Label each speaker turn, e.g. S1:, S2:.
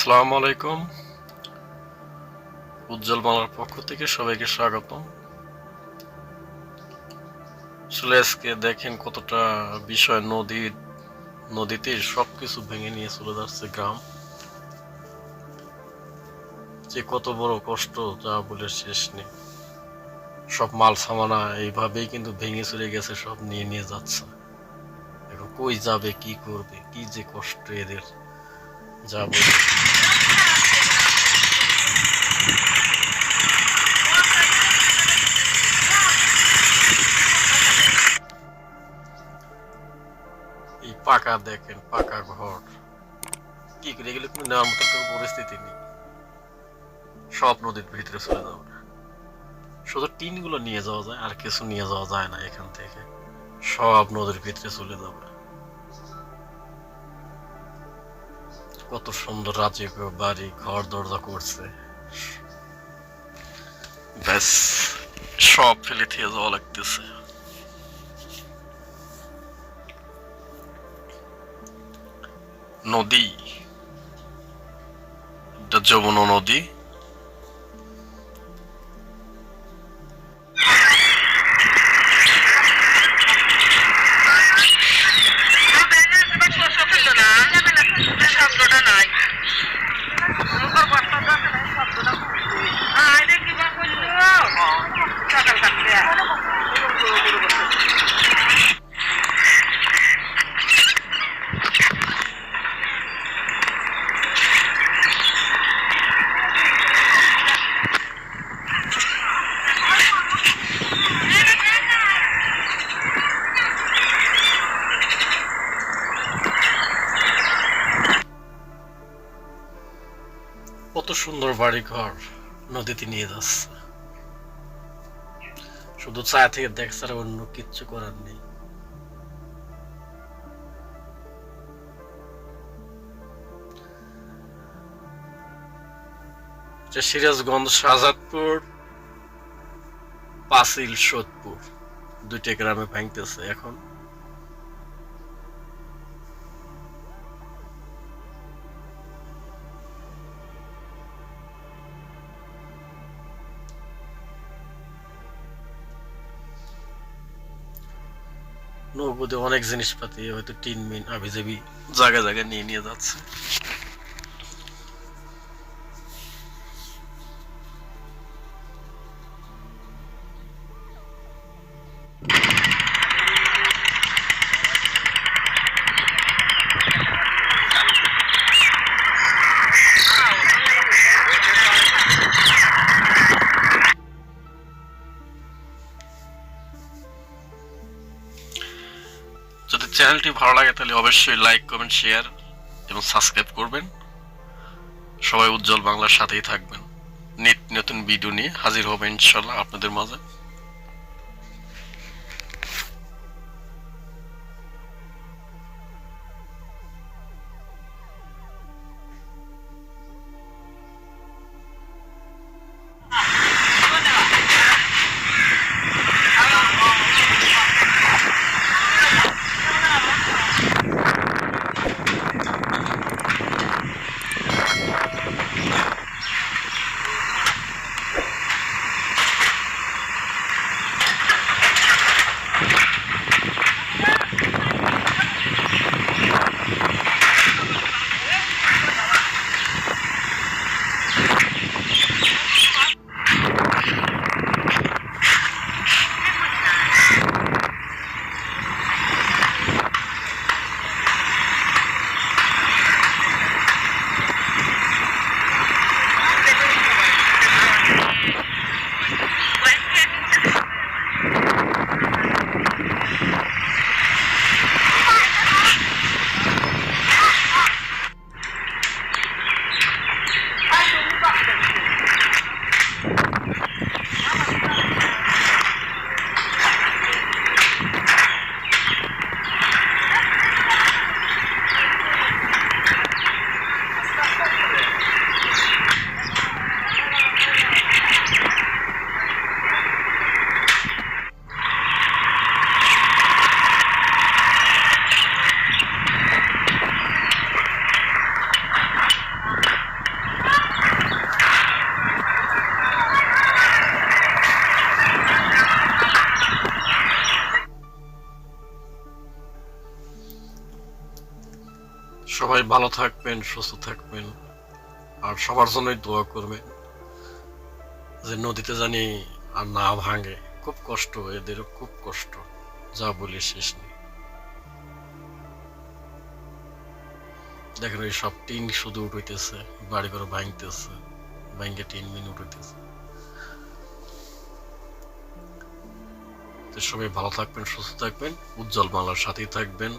S1: আসসালামু আলাইকুম। উজ্জ্বল বাংলার পক্ষ থেকে সবাইকে স্বাগতম। আসলে আজকে দেখেন কতটা বিষয়, নদী, নদীতে সবকিছু ভেঙে নিয়ে চলে যাচ্ছে গ্রাম। যে কত বড় কষ্ট, যা বলে শেষ নেই। সব মাল সামানা এইভাবেই কিন্তু ভেঙে চলে গেছে, সব নিয়ে নিয়ে যাচ্ছে। এখন কই যাবে, কি করবে, কি যে কষ্ট এদের। যা বলে এই পাকা দেখেন, পাকা ঘর। কি করে এগুলো কোনো নেওয়ার কোনো পরিস্থিতি নেই। সব নদীর ভিতরে চলে যাবে। শুধু টিনগুলো নিয়ে যাওয়া যায়, আর কিছু নিয়ে যাওয়া যায় না এখান থেকে। সব নদীর ভিতরে চলে যাবে। কত সুন্দর রাজকীয় বাড়ি, ঘর, দরজা করছে। ব্যাস, সব ফেলে থেকে যাওয়া লাগতেছে। নদী যমুনা নদী। সুন্দর বাড়ি ঘর নদীতে নিয়ে যাচ্ছে। শুধু ছায়া থেকে দেখ ছাড়া অন্য কিচ্ছু করার নেই। যে সিরাজগঞ্জ, শাহজাদপুর, পাঁচিল, সোদপুর, দুইটা গ্রামে ভাঙতেছে এখন। নৌপদে অনেক জিনিসপাতি হয়তো টিন মিন আবিজাবি জায়গা জায়গা নিয়ে নিয়ে যাচ্ছে। চ্যানেলটি ভালো লাগে তাহলে অবশ্যই লাইক, কমেন্ট, শেয়ার এবং সাবস্ক্রাইব করবেন। সবাই উজ্জ্বল বাংলার সাথেই থাকবেন। নিত নতুন ভিডিও নিয়ে হাজির হবে ইনশাল্লাহ আপনাদের মাঝে। সবাই ভালো থাকবেন, সুস্থ থাকবেন, আর সবার জন্যই দোয়া করবেন যে নদীতে জানি আর না ভাঙে। খুব কষ্ট এদেরও খুব কষ্ট। যা বলি শেষ নেই। দেখেন ওই সব টিন শুধু উঠইতেছে বাড়ি করে ভাঙতেছে ভাঙে টিন মিন উঠইতেছে। তো সবাই ভালো থাকবেন, সুস্থ থাকবেন, উজ্জ্বল বাংলার সাথেই থাকবেন।